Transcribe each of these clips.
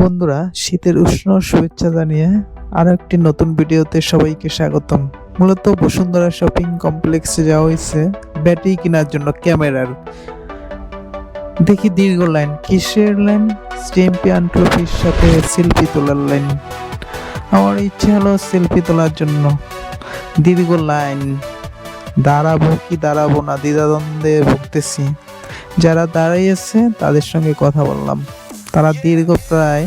বন্ধুরা, শীতের উষ্ণ শুভেচ্ছা জানিয়ে আরও একটি নতুন ভিডিওতে সবাইকে স্বাগতম। মূলত বসুন্ধরা শপিং কমপ্লেক্সে যাওয়া হয়েছে ব্যাটারি কেনার জন্য ক্যামেরার। দেখি দীর্ঘ লাইন, কিসের লাইন? চ্যাম্পিয়ন ট্রফির সাথে সেলফি তোলার লাইন। আমার ইচ্ছে হলো সেলফি তোলার জন্য। দীর্ঘ লাইন, দাঁড়াবো কি দাঁড়াবো না, দ্বিধাদ্বন্দ্বে ভুগতেছি। যারা দাঁড়িয়েছে তাদের সঙ্গে কথা বললাম। তারা দীর্ঘ প্রায়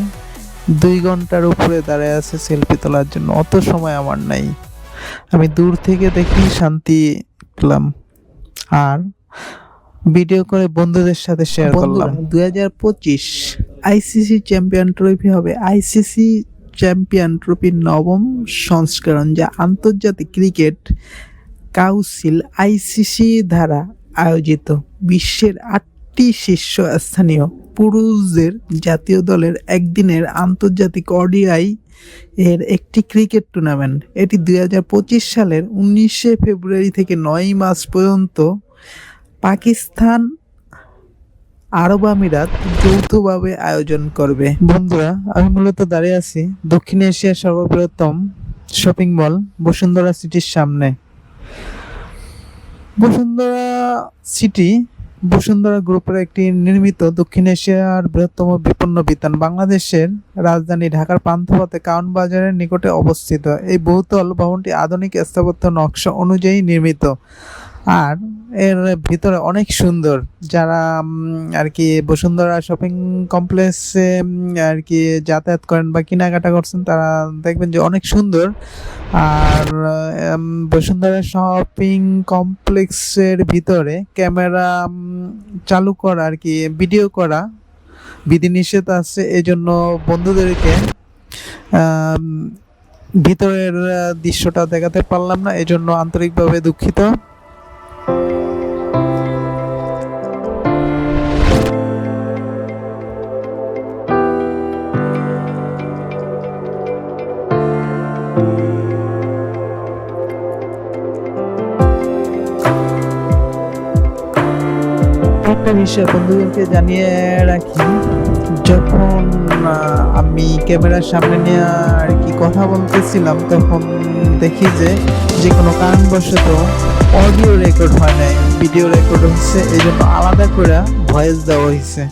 দুই ঘণ্টার উপরে দাঁড়িয়ে আছে সেলফি তোলার জন্য। অত সময় আমার নাই। আমি দূর থেকে দেখি শান্তি পেলাম। আর ভিডিও করে বন্ধুদের সাথে শেয়ার করলাম। দুই হাজার পঁচিশ আইসিসি চ্যাম্পিয়ন ট্রফি হবে আইসিসি চ্যাম্পিয়ন ট্রফির নবম সংস্করণ যা আন্তর্জাতিক ক্রিকেট কাউন্সিল আইসিসি দ্বারা আয়োজিত। বিশ্বের আটটি শীর্ষস্থানীয় পুরুষদের জাতীয় দলের একদিনের আন্তর্জাতিক অডিআই এর একটি ক্রিকেট টুর্নামেন্ট। এটি দু হাজার পঁচিশ সালের উনিশে ফেব্রুয়ারি থেকে নয় মার্চ পর্যন্ত পাকিস্তান আরব আমিরাত যৌথভাবে আয়োজন করবে। বন্ধুরা, আমি মূলত দাঁড়িয়ে আছি দক্ষিণ এশিয়ার সর্ববৃহত্তম শপিং মল বসুন্ধরা সিটির সামনে। বসুন্ধরা সিটি বসুন্ধরা গ্রুপের একটি নির্মিত দক্ষিণ এশিয়ার বৃহত্তম বিপন্ন বিতান বাংলাদেশের রাজধানী ঢাকার পান্থপথে কাউন বাজারের নিকটে অবস্থিত। এই বহুতল ভবনটি আধুনিক স্থাপত্য নকশা অনুযায়ী নির্মিত আর এর ভিতরে অনেক সুন্দর যারা আর কি বসুন্ধরা শপিং কমপ্লেক্সে আর কি যাতায়াত করেন বা কেনাকাটা করছেন তারা দেখবেন যে অনেক সুন্দর। আর বসুন্ধরা শপিং কমপ্লেক্সের ভিতরে ক্যামেরা চালু করা আর কি, ভিডিও করা বিধিনিষেধ আছে। এজন্য বন্ধুদেরকে ভিতরের দৃশ্যটা দেখাতে পারলাম না, এজন্য আন্তরিকভাবে দুঃখিত। একটা বিষয় বন্ধুদেরকে জানিয়ে রাখি, যখন আমি ক্যামেরার সামনে নিয়ে আর কি কথা বলতেছিলাম, তখন দেখি যে যে কোনো কারণবশত অডিও রেকর্ড হয় নাই ভিডিও রেকর্ড হচ্ছে, এই জন্য আলাদা করে ভয়েস দেওয়া হয়েছে।